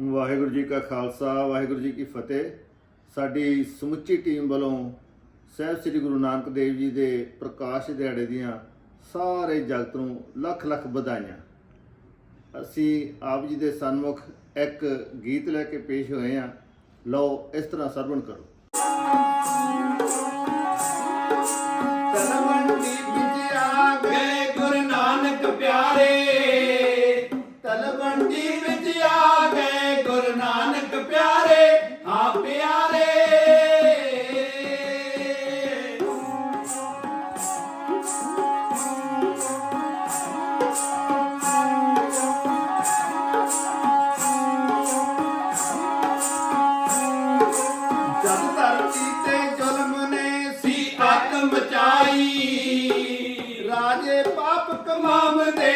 ਵਾਹਿਗੁਰੂ ਜੀ ਕਾ ਖਾਲਸਾ, ਵਾਹਿਗੁਰੂ ਜੀ ਕੀ ਫਤਿਹ। ਸਾਡੀ ਸਮੁੱਚੀ ਟੀਮ ਵੱਲੋਂ ਸਹਿਬ ਸ੍ਰੀ ਗੁਰੂ ਨਾਨਕ ਦੇਵ ਜੀ ਦੇ ਪ੍ਰਕਾਸ਼ ਦਿਹਾੜੇ ਦੀਆਂ ਸਾਰੇ ਜਗਤ ਨੂੰ ਲੱਖ ਲੱਖ ਵਧਾਈਆਂ। ਅਸੀਂ ਆਪ ਜੀ ਦੇ ਸਨਮੁਖ ਇੱਕ ਗੀਤ ਲੈ ਕੇ ਪੇਸ਼ ਹੋਏ ਆ ਲਓ, ਇਸ ਤਰ੍ਹਾਂ ਸਰਵਣ ਕਰੋ। ਤਨਵੰਡੀ ਵਿਜਿਆ ਗਏ ਗੁਰੂ ਨਾਨਕ ਪਿਆਰੇ। ਰਕਮ ਚਾਈ। ਰਾਜੇ ਪਾਪ ਕਮਾਵਦੇ